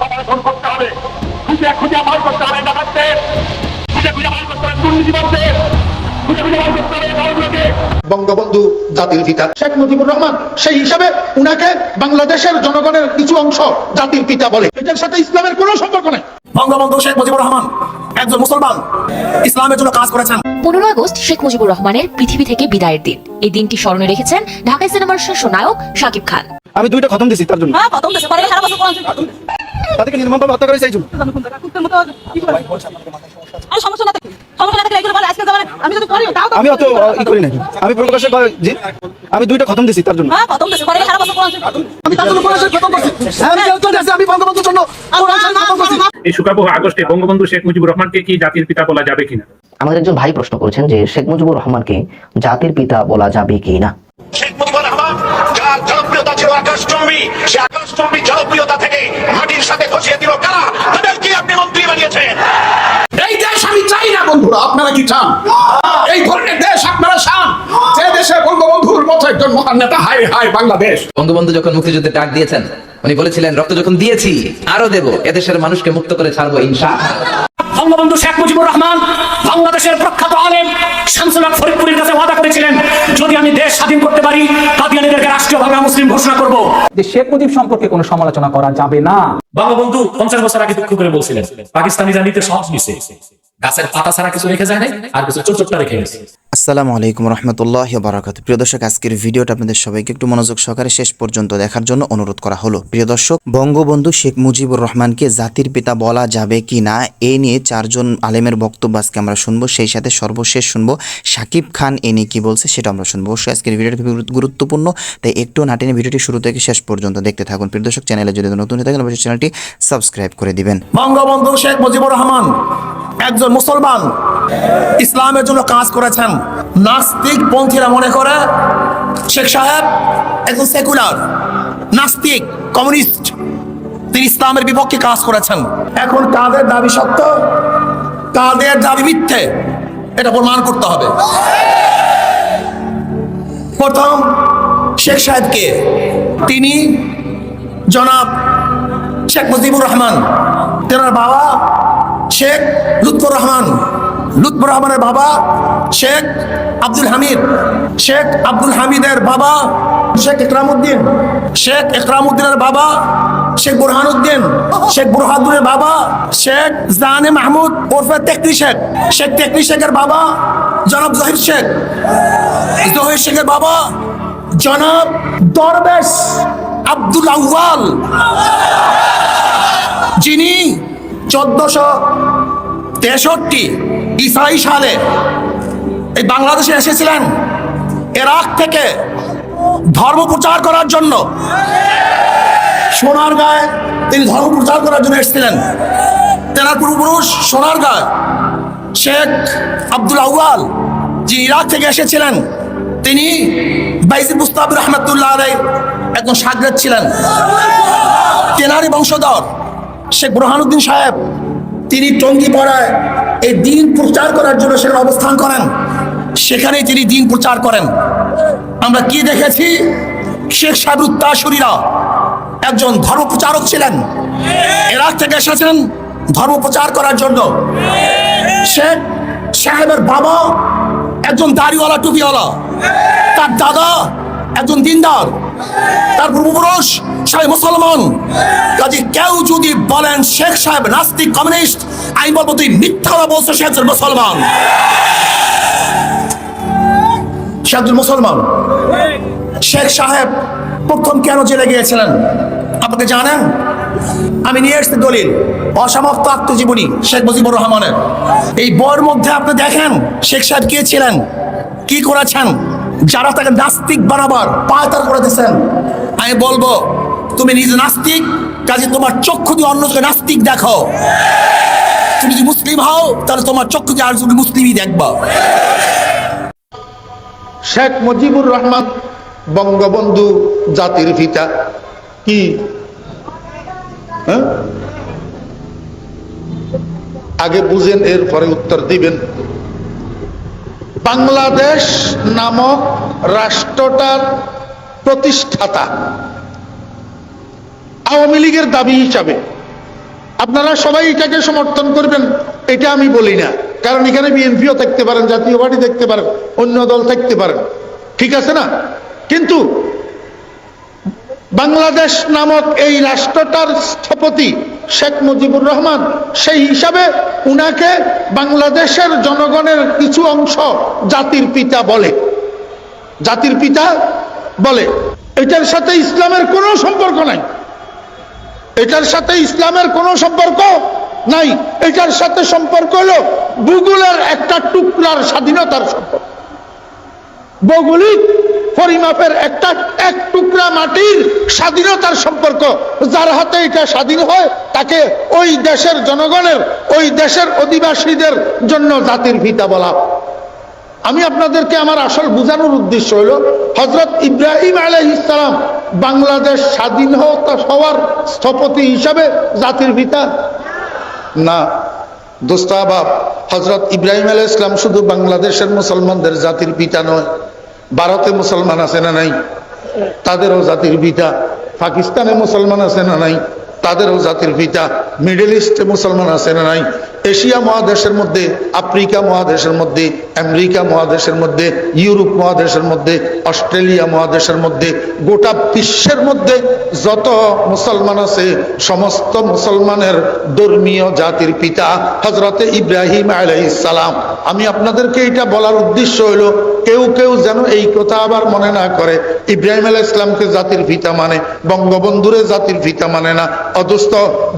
সমাধান করতে হবে। খুঁজে খুঁজে আমার করতে হবে ডাকাতদের খুঁজে খুঁজে আমার করতে হবে দুর্নীতিবাদদের খুঁজে খুঁজে আমার করতে হবে দলগুলোকে। বঙ্গবন্ধু জাতির পিতা। শেখ মুজিবুর রহমান সেই হিসাবে উনাকে বাংলাদেশের জনগণের কিছু অংশ জাতির পিতা বলে। এটার সাথে ইসলামের কোনো সম্পর্ক নেই। বঙ্গবন্ধু শেখ মুজিবুর রহমান একজন মুসলমান। ইসলামের জন্য কাজ করেছেন। পনেরো আগস্ট শেখ মুজিবুর রহমানের পৃথিবী থেকে বিদায়ের দিন। এই দিনটি স্মরণে রেখেছেন ঢাকাই সিনেমার শীর্ষ নায়ক শাকিব খান। আমি দুইটা খতম দিছি তার জন্য। হ্যাঁ প্রথম দেশে পরে কোরআন শরীফ তাদেরকে নির্মমভাবে হত্যা করে চাইছো কুত্তের মতো কি করে আর সমস্যা না সমস্যা না এগুলো বলে আজকে আমি যদি করি তাও আমি অত ই করি নাই। আমি প্রকাশ্যে কয়- জি? আমি দুইটা খতম দিছি তার জন্য। হ্যাঁ প্রথম দেশে পরে সারা বছর আমি তার জন্য প্রকাশ্যে খতম করছি। আমি যেহেতু আছি, আমি বঙ্গবন্ধুর জন্য কোরআন শরীফ খতম করছি। এই শুকাবহ আগস্টে বঙ্গবন্ধু শেখ মুজিবুর রহমানকে কি জাতির পিতা বলা যাবে কিনা? আমাদের একজন ভাই প্রশ্ন করেছেন যে শেখ মুজিবুর রহমানকে জাতির পিতা বলা যাবে কি না শেখ মুজিবুর রহমান যার জনপ্রিয়তা ছিল আকাশচম্বী সে আকাশচম্বী জনপ্রিয়তা থেকে খসিয়ে দিল কারা? তাদেরকে আপনি মন্ত্রী বানিয়েছেন। এই দেশ আমি চাই না, বন্ধুরা। আপনারা কি চান এই ধরনের দেশ আপনারা চান যে দেশে বঙ্গবন্ধুর মতো একজন মহান নেতা হাই হাই বাংলাদেশ। বঙ্গবন্ধু যখন মুক্তিযুদ্ধের ডাক দিয়েছেন উনি বলেছিলেন রক্ত যখন দিয়েছি আরও দেব এদেশের মানুষকে মুক্ত করে ছাড়বো ইনশা বঙ্গবন্ধু শেখ মুজিবুর রহমান বাংলাদেশের প্রখ্যাত আলেম শামসুল হক ফরিদপুরের কাছে ওয়াদা করেছিলেন যদি আমি দেশ স্বাধীন করতে পারি কাদিয়ানীদেরকে রাষ্ট্রীয় বাংলা মুসলিম ঘোষণা করব। যে শেখ মুজিব সম্পর্কে কোনো সমালোচনা করা যাবে না। বঙ্গবন্ধু পঞ্চাশ বছর আগে দুঃখ করে বলছিলেন পাকিস্তানিরা নিতে সহজ নিছে। গাছের পাতা ছাড়া কিছু রেখে যায় নাই আর কিছু ছোট ছোটটা রেখে গেছে। আসসালামু আলাইকুম রহমতুল্লাহ বারাকাত প্রিয় দর্শক, আজকের ভিডিওটা আপনাদের সবাইকে একটু মনোযোগ সহকারে শেষ পর্যন্ত দেখার জন্য অনুরোধ করা হলো। প্রিয় দর্শক, বঙ্গবন্ধু শেখ মুজিবুর রহমানকে জাতির পিতা বলা যাবে কি না, এ নিয়ে চারজন আলেমের বক্তব্য আজকে আমরা শুনব, সেই সাথে সর্বশেষ শুনব সাকিব খান এ নিয়ে কি বলছে সেটা আমরা শুনব। অবশ্যই আজকের ভিডিওটা গুরুত্বপূর্ণ, তাই একটু নাটেনে ভিডিওটি শুরু থেকে শেষ পর্যন্ত দেখতে থাকুন। প্রিয় দর্শক, চ্যানেলে যদি নতুন হয়ে থাকেন, অবশ্যই চ্যানেলটি সাবস্ক্রাইব করে দিবেন। বঙ্গবন্ধু শেখ মুজিবুর রহমান একজন মুসলমান, ইসলামের জন্য কাজ করেছেন। নাস্তিক পন্থীরা মনে করে, শেখ সাহেব একজন সেকুলার, নাস্তিক, কমিউনিস্ট। তিনি ইসলামের বিপক্ষে কাজ করেছেন। এখন দাবি সত্য? দাবি মিথ্যে? এটা প্রমাণ করতে হবে। প্রথম, শেখ সাহেবকে তিনি জনাব শেখ মুজিবুর রহমান, তেনার বাবা শেখ লুৎফর রহমান লুৎফর রহমানের বাবা শেখ আব্দুল হামিদ, শেখ আব্দুল হামিদের বাবা শেখ ইকরামউদ্দিন শেখ ইকরামউদ্দিনের বাবা শেখ বুরহানুদ্দিন, শেখ বুরহানুদ্দিনের বাবা শেখ জাহানে মাহমুদ ওরফে তেকরি শেখ শেখ তেকরি শেখের বাবা জনাব জহির শেখ, জহির শেখের বাবা জনাব দরবেশ আব্দুল আউয়াল। যিনি চোদ্দশো তেষট্টি ইসাই সালে এই বাংলাদেশে এসেছিলেন। এরাক থেকে ধর্ম প্রচার করার জন্য সোনার গায়ে তিনি ধর্ম প্রচার করার জন্য এসেছিলেন। তেনার পূর্বপুরুষ সোনার গায়ে শেখ আব্দুল আউয়াল যিনি ইরাক থেকে এসেছিলেন, তিনি বাইজিদ মুস্তাফির রহমতুল্লাহ আলাই একজন সাগরেদ ছিলেন। তেনারি বংশধর শেখ বুরহানুদ্দিন সাহেব, তিনি টঙ্গিপাড়ায় এই দিন প্রচার করার জন্য সেখানে অবস্থান করেন। সেখানেই তিনি দিন প্রচার করেন। আমরা কি দেখেছি? শেখ সাহেবুত্তাসুরীরা একজন ধর্ম প্রচারক ছিলেন। এরাক থেকে এসেছেন ধর্ম প্রচার করার জন্য। শেখ সাহেবের বাবা একজন দাড়িওয়ালা, টুপিওয়ালা। তার দাদা একজন দিনদার। তার পূর্বপুরুষ সবাই মুসলমান। কাজে কেউ যদি বলেন শেখ সাহেব নাস্তিক, কমিউনিস্ট, আমি বলব তুই মিথ্যা বলছো, সে মুসলমান। সে মুসলমান। শেখ সাহেব প্রথম কেন জেলে গিয়েছিলেন? আপনাকে জানেন? আমি নিয়ে এসছি দলিল। অসমাপ্ত আত্মজীবনী শেখ মুজিবুর রহমানের। এই বইয়ের মধ্যে আপনি দেখেন শেখ সাহেব কে ছিলেন, কি করেছেন? যারা তাকে নাস্তিক বানাবার পায়তার করে দিয়েছেন আমি বলব, তুমি নিজে নাস্তিক, কাজে তোমার চক্ষু দিয়ে অন্যকে নাস্তিক দেখো তুমি যদি মুসলিম হও, তাহলে তোমার চক্ষু দিয়ে আর তুমি মুসলিমই দেখবা। শেখ মুজিবুর রহমান, বঙ্গবন্ধু জাতির পিতা। কি? হ্যাঁ? আগে বুঝেন, এরপরে উত্তর দিবেন। বাংলাদেশ নামক রাষ্ট্রটার প্রতিষ্ঠাতা। আওয়ামী লীগের দাবি হিসাবে। আপনারা সবাই এটাকে সমর্থন করবেন, এটা আমি বলি না। কারণ এখানে বিএনপিও থাকতে পারেন, জাতীয় পার্টি থাকতে পারেন, অন্য দল থাকতে পারেন। ঠিক আছে না? কিন্তু বাংলাদেশ নামক এই রাষ্ট্রটার স্থপতি শেখ মুজিবুর রহমান, সেই হিসাবে উনাকে বাংলাদেশের জনগণের কিছু অংশ জাতির পিতা বলে। জাতির পিতা বলে। এটার সাথে ইসলামের কোনো সম্পর্ক নাই। এটার সাথে ইসলামের কোনো সম্পর্ক নাই। এটার সাথে সম্পর্ক হলো ভূগোলের একটা টুকরার স্বাধীনতার সম্পর্ক। ভৌগোলিক পরিমাপের একটা এক টুকরা মাটির স্বাধীনতার সম্পর্ক। যার হাতে এটা স্বাধীন হয়, তাকে ওই দেশের জনগণের, ওই দেশের অধিবাসীদের জন্য জাতির পিতা বলা। আমি আপনাদেরকে আমার আসল বোঝানোর উদ্দেশ্য হলো হজরত ইব্রাহিম আলহ ইসলাম বাংলাদেশ স্বাধীন হওয়া- হওয়ার স্থপতি হিসাবে জাতির পিতা? না। দোস্তাবাব হজরত ইব্রাহিম আলাহ ইসলাম শুধু বাংলাদেশের মুসলমানদের জাতির পিতা নয়। ভারতে মুসলমান আছে না নাই? তাদেরও জাতির পিতা। পাকিস্তানে মুসলমান আছে না নাই? তাদেরও জাতির পিতা। মিডল ইস্টে মুসলমান আছে না নাই? এশিয়া মহাদেশের মধ্যে, আফ্রিকা মহাদেশের মধ্যে, আমেরিকা মহাদেশের মধ্যে, ইউরোপ মহাদেশের মধ্যে, অস্ট্রেলিয়া মহাদেশের মধ্যে, গোটা বিশ্বের মধ্যে যত মুসলমান আছে, সমস্ত মুসলমানের ধর্মীয় জাতির পিতা হজরতে ইব্রাহিম আলাইসালাম আমি আপনাদেরকে এটা বলার উদ্দেশ্য হলো কেউ কেউ যেন এই কথা আবার মনে না করে, ইব্রাহিম আলাহ ইসলামকে জাতির পিতা মানে বঙ্গবন্ধুরে জাতির পিতা মানে না। অথচ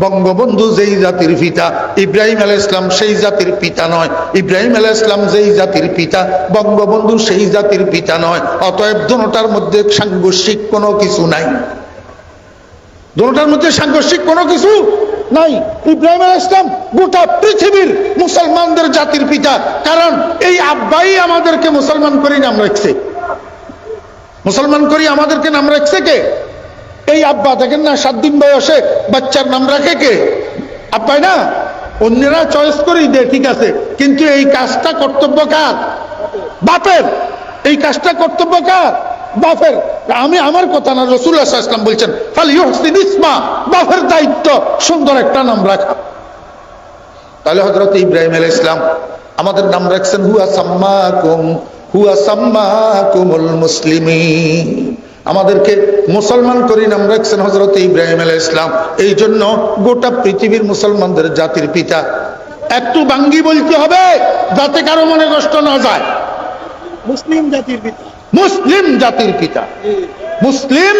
বঙ্গবন্ধু যেই জাতির পিতা, ইব্রাহিম আলাহ ইসলাম সেই জাতির পিতা নয়। ইব্রাহিম আলাহ ইসলাম যেই জাতির পিতা, বঙ্গবন্ধু সেই জাতির পিতা নয়। অতএব দুটার মধ্যে সাংঘর্ষিক কোনো কিছু নাই। দুটার মধ্যে সাংঘর্ষিক কোনো কিছু নাই। ইব্রাহিম আলাহ ইসলাম গোটা পৃথিবীর মুসলমানদের জাতির পিতা। কারণ এই আব্বাই আমাদেরকে মুসলমান করে নাম রাখছে। মুসলমান করি আমাদেরকে নাম রাখছে কে? এই আব্বা, দেখেন না, সাত দিন বয়সে বাচ্চার নাম রাখে কে? আব্বাই না? অন্যরা চয়েস করেই দে ঠিক আছে। কিন্তু এই কাজটা কর্তব্য কার? বাপের। এই কাজটা কর্তব্য কার? বাফের আমি, আমার কথা না রসুল্লাহ ইসলাম বলছেন ফাল ইউহসিন ইসমা বাফের দায়িত্ব সুন্দর একটা নাম রাখা। তাহলে হজরত ইব্রাহিম আল ইসলাম আমাদের নাম রাখছেন হুয়া সাম্মাকুম হুয়া সাম্মাকুমুল মুসলিমিন। আমাদেরকে মুসলমান করি নাম রাখছেন হজরত ইব্রাহিম আল ইসলাম এই জন্য গোটা পৃথিবীর মুসলমানদের জাতির পিতা। একটু বাঙ্গি বলতে হবে যাতে কারও মনে কষ্ট না যায়। মুসলিম জাতির পিতা। মুসলিম জাতির পিতা। মুসলিম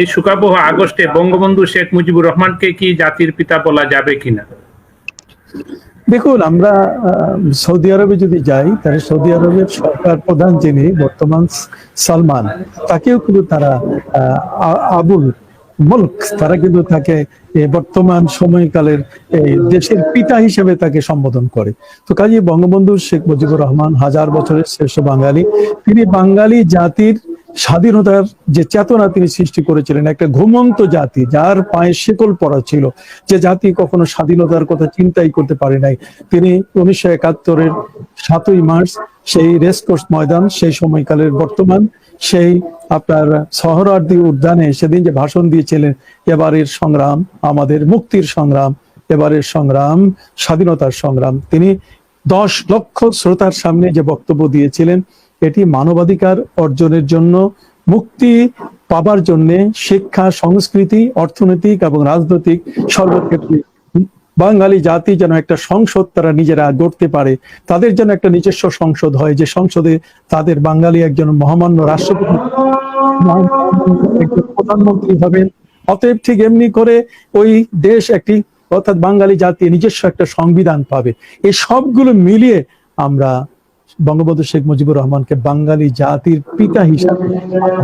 এই সুকাবহ আগস্টে বঙ্গবন্ধু শেখ মুজিবুর রহমানকে কি জাতির পিতা বলা যাবে কিনা? দেখুন, আমরা সৌদি আরবে যদি যাই, তাহলে সৌদি আরবের সরকার প্রধান যিনি বর্তমান সালমান, তাকেও কিন্তু তারা আবুল মুলক, তারা কিন্তু তাকে বর্তমান সময়কালের দেশের পিতা হিসেবে তাকে সম্বোধন করে। তো কাজে বঙ্গবন্ধু শেখ মুজিবুর রহমান হাজার বছরের শ্রেষ্ঠ বাঙালি। তিনি বাঙালি জাতির স্বাধীনতার যে চেতনা তিনি সৃষ্টি করেছিলেন, একটা ঘুমন্ত জাতি, যার পায়ে শিকল পড়া ছিল, যে জাতি কখনো স্বাধীনতার কথা চিন্তাই করতে পারে নাই। তিনি উনিশশো একাত্তরের সাতই মার্চ সেই রেসকোর্স ময়দান, সেই সময়কালের বর্তমান, সেই আপনার সহরার্দি উদ্যানে সেদিন যে ভাষণ দিয়েছিলেন, এবারের সংগ্রাম, আমাদের মুক্তির সংগ্রাম, এবারের সংগ্রাম, স্বাধীনতার সংগ্রাম। তিনি দশ লক্ষ শ্রোতার সামনে যে বক্তব্য দিয়েছিলেন এটি মানবাধিকার অর্জনের জন্য, মুক্তি পাবার জন্য শিক্ষা, সংস্কৃতি, অর্থনৈতিক এবং রাজনৈতিক সর্বক্ষেত্রে বাঙালি জাতি যেন একটা সংসদ তারা নিজেরা গড়তে পারে, তাদের যেন একটা নিজস্ব সংসদ হয়, যে সংসদে তাদের বাঙালি একজন মহামান্য রাষ্ট্রপতি প্রধানমন্ত্রী হবেন। অতএব ঠিক এমনি করে ওই দেশ একটি, অর্থাৎ বাঙালি জাতি নিজস্ব একটা সংবিধান পাবে। এই সবগুলো মিলিয়ে আমরা বঙ্গবন্ধু শেখ মুজিবুর রহমানকে বাঙালি জাতির পিতা হিসাবে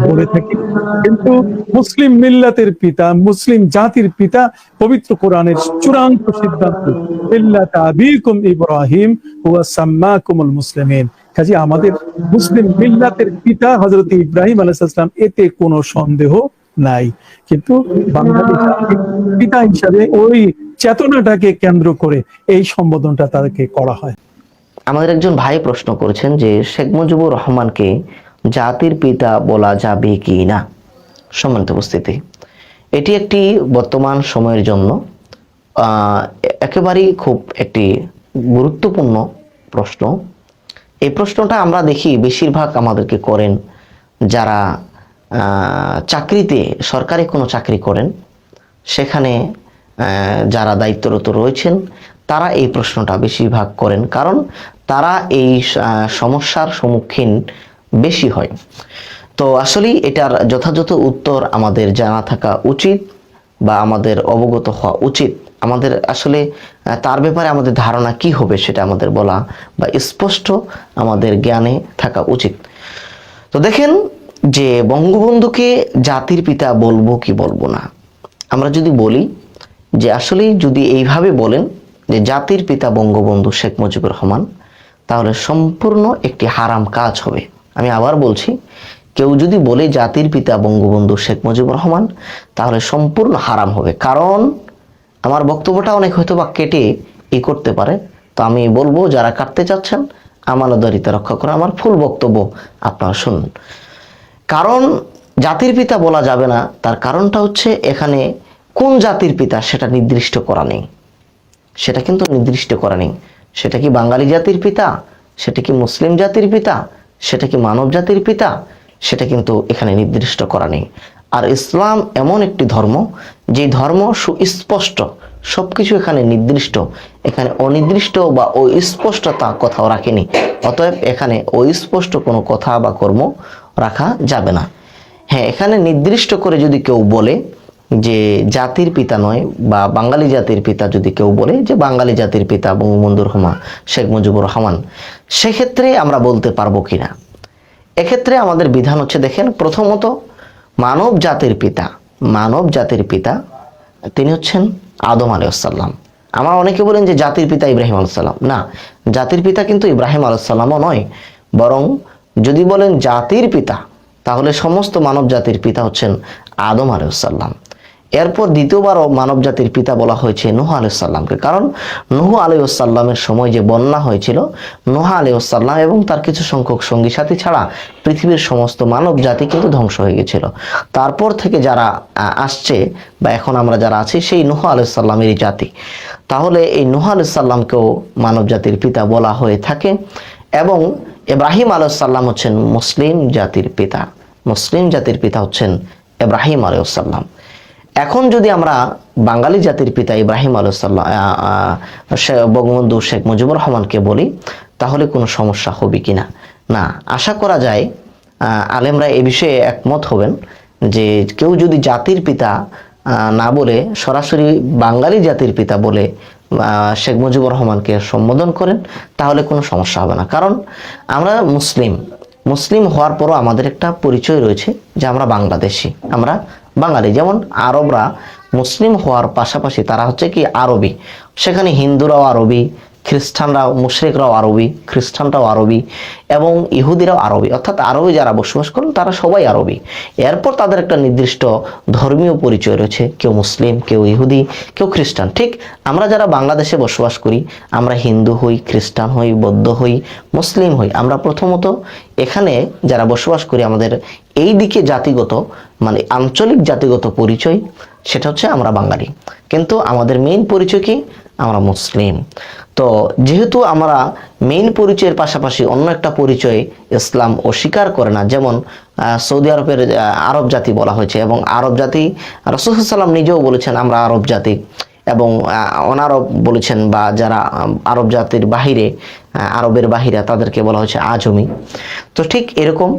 বলে থাকি। কিন্তু মুসলিম মিল্লাতের পিতা, মুসলিম জাতির পিতা পবিত্র কোরআনের চূড়ান্ত সিদ্ধান্ত আবিকুম ইব্রাহিম সাম্মাকুমুল মুসলিমিন। কাজে আমাদের মুসলিম মিল্লাতের পিতা হযরত ইব্রাহিম আলাইহিস সালাম, এতে কোনো সন্দেহ নাই। কিন্তু বাঙালি পিতা হিসাবে ওই চেতনাটাকে কেন্দ্র করে এই সম্বোধনটা তাদেরকে করা হয়। আমাদের একজন ভাই প্রশ্ন করেছেন যে শেখ মুজিবুর রহমানকে জাতির পিতা বলা যাবে কি না? সম্মানিত উপস্থিতি। এটি একটি বর্তমান সময়ের জন্য একেবারেই খুব একটি গুরুত্বপূর্ণ প্রশ্ন। এই প্রশ্নটা আমরা দেখি বেশিরভাগ আমাদেরকে করেন যারা চাকরিতে, সরকারি কোনো চাকরি করেন। সেখানে যারা দায়িত্বরত রয়েছেন তারা এই প্রশ্নটা বেশিরভাগ করেন, কারণ তারা এই সমস্যার সম্মুখীন বেশি হয়। তো আসলেই এটার যথাযথ উত্তর আমাদের জানা থাকা উচিত বা আমাদের অবগত হওয়া উচিত। আমাদের আসলে তার ব্যাপারে আমাদের ধারণা কি হবে সেটা আমাদের বলা বা স্পষ্ট আমাদের জ্ঞানে থাকা উচিত। তো দেখেন যে বঙ্গবন্ধুকে জাতির পিতা বলব কি বলব না। আমরা যদি বলি যে আসলে যদি এইভাবে বলেন যে জাতির পিতা বঙ্গবন্ধু শেখ মুজিবুর রহমান, তাহলে সম্পূর্ণ একটি হারাম কাজ হবে। আমি আবার বলছি, কেউ যদি বলে জাতির পিতা বঙ্গবন্ধু শেখ মুজিবুর রহমান, তাহলে সম্পূর্ণ হারাম হবে। কারণ আমার বক্তব্যটা অনেক হয়তো বা কেটে ই করতে পারে। তো আমি বলব, যারা কাটতে চাচ্ছেন আমানদারিতা রক্ষা করে আমার ফুল বক্তব্য আপনারা শুনুন। কারণ জাতির পিতা বলা যাবে না, তার কারণটা হচ্ছে এখানে কোন জাতির পিতা সেটা নির্দিষ্ট করা নেই। সেটা কিন্তু নির্দিষ্ট করা নেই। সেটা কি বাঙালি জাতির পিতা? সেটা কি মুসলিম জাতির পিতা? সেটা কি মানব জাতির পিতা? সেটা কিন্তু এখানে নির্দিষ্ট করা নেই। আর ইসলাম এমন একটি ধর্ম, যে ধর্ম সুস্পষ্ট, সবকিছু এখানে নির্দিষ্ট। এখানে অনির্দিষ্ট বা অস্পষ্টতা কোথাও রাখেনি। অতএব এখানে অস্পষ্ট কোনো কথা বা কর্ম রাখা যাবে না। হ্যাঁ এখানে নির্দিষ্ট করে যদি কেউ বলে যে জাতির পিতা নয় বা বাঙালি জাতির পিতা যদি কেউ বলে যে বাঙালি জাতির পিতা বঙ্গবন্ধু রহমান শেখ মুজিবুর রহমান, সেক্ষেত্রে আমরা বলতে পারব কিনা এক্ষেত্রে আমাদের বিধান হচ্ছে, দেখেন, প্রথমত মানব জাতির পিতা, মানব জাতির পিতা তিনি হচ্ছেন আদম আলাইসাল্লাম আমার অনেকে বলেন যে জাতির পিতা ইব্রাহিম আলাইসাল্লাম না, জাতির পিতা কিন্তু ইব্রাহিম আলাইসাল্লামও নয়। বরং যদি বলেন জাতির পিতা, তাহলে সমস্ত মানব জাতির পিতা হচ্ছেন আদম আলাইসাল্লাম এরপর দ্বিতীয়বারও মানব জাতির পিতা বলা হয়েছে নুহ আলাইসাল্লামকে কারণ নুহ আলাইসাল্লামের সময় যে বন্যা হয়েছিল, নুহ আলাইসাল্লাম এবং তার কিছু সংখ্যক সঙ্গী সাথী ছাড়া পৃথিবীর সমস্ত মানব জাতি কিন্তু ধ্বংস হয়ে গেছিল। তারপর থেকে যারা আসছে বা এখন আমরা যারা আছি, সেই নুহ আলাইসাল্লামেরই জাতি। তাহলে এই নুহ আলাইসাল্লামকেও মানব জাতির পিতা বলা হয়ে থাকে এবং ইব্রাহিম আলাইসাল্লাম হচ্ছেন মুসলিম জাতির পিতা। মুসলিম জাতির পিতা হচ্ছেন ইব্রাহিম আলাইসাল্লাম এখন যদি আমরা বাঙালি জাতির পিতা ইব্রাহিম আলাইসাল্লাম বঙ্গবন্ধু শেখ মুজিবুর রহমানকে বলি, তাহলে কোনো সমস্যা হবে কিনা না? আশা করা যায় আলেমরা এ বিষয়ে একমত হবেন যে কেউ যদি জাতির পিতা না বলে, সরাসরি বাঙালি জাতির পিতা বলে শেখ মুজিবুর রহমানকে সম্বোধন করেন, তাহলে কোনো সমস্যা হবে না। কারণ আমরা মুসলিম মুসলিম হওয়ার পরও আমাদের একটা পরিচয় রয়েছে যে আমরা বাংলাদেশি, আমরা বাঙালি যেমন আরবরা মুসলিম হওয়ার পাশাপাশি তারা হচ্ছে কি আরবি। সেখানে হিন্দুরাও আরবি খ্রিস্টানরাও, মুশরিকরাও আরবি, খ্রিস্টানরাও আরবি এবং ইহুদিরাও আরবি। অর্থাৎ আরবে যারা বসবাস করেন, তারা সবাই আরবি। এরপর তাদের একটা নির্দিষ্ট ধর্মীয় পরিচয় রয়েছে, কেউ মুসলিম, কেউ ইহুদি, কেউ খ্রিস্টান। ঠিক আমরা যারা বাংলাদেশে বসবাস করি, আমরা হিন্দু হই, খ্রিস্টান হই, বৌদ্ধ হই, মুসলিম হই, আমরা প্রথমত এখানে যারা বসবাস করি, আমাদের এই দিকে জাতিগত মানে আঞ্চলিক জাতিগত পরিচয়, সেটা হচ্ছে আমরা বাঙালি। কিন্তু আমাদের মেইন পরিচয় কি? আমরা মুসলিম। তো যেহেতু আমরা মেইন পরিচয়ের পাশাপাশি অন্য একটা পরিচয় ইসলাম অস্বীকার করে না, যেমন সৌদি আরবের আরব জাতি বলা হয়েছে এবং আরব জাতি রসুলাম নিজেও বলেছেন আমরা আরব জাতি এবং অনারব বলেছেন বা যারা আরব জাতির বাহিরে আরবের বাহিরে তাদেরকে বলা হয়েছে আজমি। তো ঠিক এরকম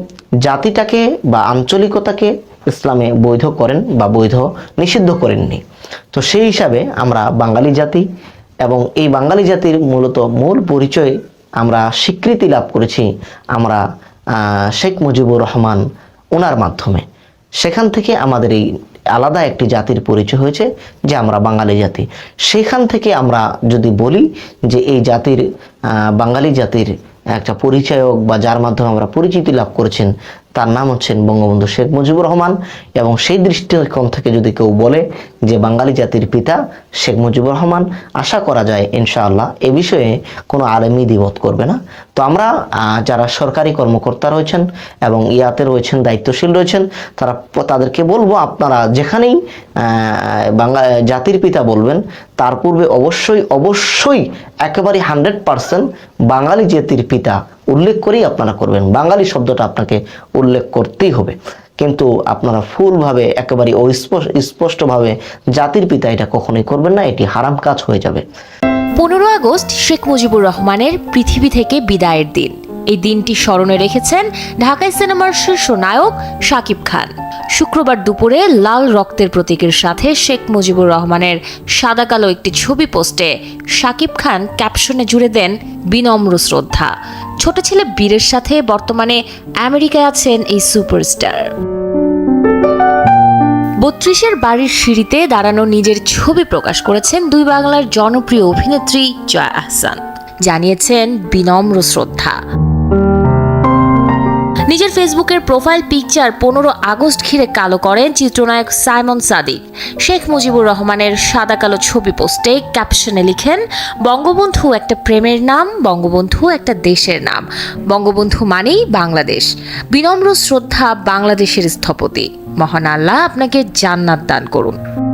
জাতিটাকে বা আঞ্চলিকতাকে ইসলামে বৈধ করেন বা বৈধ নিষিদ্ধ করেননি। তো সেই হিসাবে আমরা বাঙালি জাতি এবং এই বাঙালি জাতির মূলত মূল পরিচয় আমরা স্বীকৃতি লাভ করেছি আমরা শেখ মুজিবুর রহমান ওনার মাধ্যমে। সেখান থেকে আমাদের এই আলাদা একটি জাতির পরিচয় হয়েছে যে আমরা বাঙালি জাতি। সেখান থেকে আমরা যদি বলি যে এই জাতির বাঙালি জাতির একটা পরিচয়ক বা যার মাধ্যমে আমরা পরিচিতি লাভ করেছেন তার নাম হচ্ছেন বঙ্গবন্ধু শেখ মুজিবুর রহমান এবং সেই দৃষ্টিকোণ থেকে যদি কেউ বলে যে বাঙালি জাতির পিতা শেখ মুজিবুর রহমান, আশা করা যায় ইনশাআল্লাহ এ বিষয়ে কোনো আলেমই দ্বিমত করবে না। তো আমরা যারা সরকারি কর্মকর্তা রয়েছেন এবং ইয়াতে রয়েছেন, দায়িত্বশীল রয়েছেন, তারা তাদেরকে বলব আপনারা যেখানেই বাংলা জাতির পিতা বলবেন, তার পূর্বে অবশ্যই অবশ্যই একেবারে হান্ড্রেড পার্সেন্ট বাঙালি জাতির পিতা উল্লেখ করেই আপনারা করবেন। বাঙালি শব্দটা আপনাকে উল্লেখ করতেই হবে। কিন্তু আপনারা ফুলভাবে একেবারে স্পষ্টভাবে জাতির পিতা এটা কখনোই করবেন না, এটি হারাম কাজ হয়ে যাবে। পনেরো আগস্ট শেখ মুজিবুর রহমানের পৃথিবী থেকে বিদায়ের দিন। এই দিনটি স্মরণে রেখেছেন ঢাকাই সিনেমার শীর্ষ নায়ক শাকিব খান। শুক্রবার দুপুরে লাল রক্তের প্রতীকের সাথে শেখ মুজিবুর রহমানের সাদা কালো একটি ছবি পোস্টে শাকিব খান ক্যাপশনে জুড়ে দেন বিনম্র শ্রদ্ধা। ছোট ছেলে বীরের সাথে বর্তমানে আমেরিকায় আছেন এই সুপারস্টার। বত্রিশের বাড়ির সিঁড়িতে দাঁড়ানো নিজের ছবি প্রকাশ করেছেন দুই বাংলার জনপ্রিয় অভিনেত্রী জয়া আহসান। জানিয়েছেন বিনম্র শ্রদ্ধা। নিজের ফেসবুকের প্রোফাইল পিকচার পনেরো আগস্ট ঘিরে কালো করেন চিত্রনায়ক সাইমন সাদিক। শেখ মুজিবুর রহমানের সাদা কালো ছবি পোস্টে ক্যাপশনে লিখেন, বঙ্গবন্ধু একটা প্রেমের নাম, বঙ্গবন্ধু একটা দেশের নাম। বঙ্গবন্ধু মানেই বাংলাদেশ। বিনম্র শ্রদ্ধা বাংলাদেশের স্থপতি। মহান আল্লাহ আপনাকে জান্নাত দান করুন।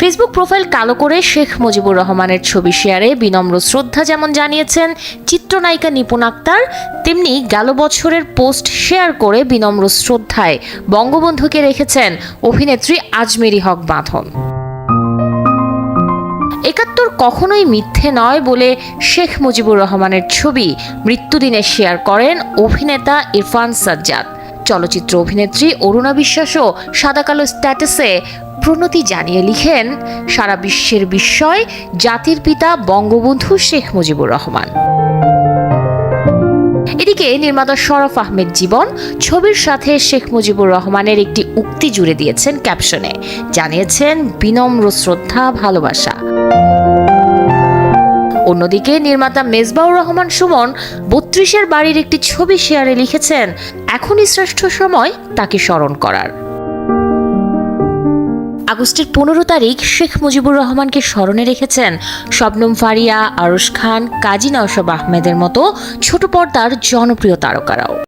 ফেসবুক প্রোফাইল কালো করে শেখ মুজিবুর রহমানের ছবি শেয়ারে বিনম্র শ্রদ্ধা যেমন জানিয়েছেন চিত্রনায়িকা নিপুণ আক্তার, তেমনি গেল বছরের পোস্ট শেয়ার করে বিনম্র শ্রদ্ধায় বঙ্গবন্ধুকে রেখেছেন অভিনেত্রী আজমেরি হক বাঁধন। একাত্তর কখনোই মিথ্যে নয় বলে শেখ মুজিবুর রহমানের ছবি মৃত্যুদিনে শেয়ার করেন অভিনেতা ইরফান সাজ্জাদ। চলচ্চিত্র অভিনেত্রী অরুণা বিশ্বাসও সাদাকালো স্ট্যাটাসে প্রণতি জানিয়ে লিখেন, সারা বিশ্বের বিস্ময়, জাতির পিতা বঙ্গবন্ধু শেখ মুজিবুর রহমান। এদিকে নির্মাতা শরফ আহমেদ জীবন ছবির সাথে শেখ মুজিবুর রহমানের একটি উক্তি জুড়ে দিয়েছেন ক্যাপশনে। জানিয়েছেন, বিনম্র শ্রদ্ধা, ভালোবাসা। অন্যদিকে নির্মাতা মেজবাউর রহমান সুমন বত্রিশের বাড়ির একটি ছবি শেয়ারে লিখেছেন, এখনই শ্রেষ্ঠ সময় তাকে স্মরণ করার। আগস্টের পনেরো তারিখ শেখ মুজিবুর রহমানকে স্মরণে রেখেছেন শবনম ফারিয়া, আরশ খান, কাজী নওশব আহমেদের মতো ছোট পর্দার জনপ্রিয় তারকারাও।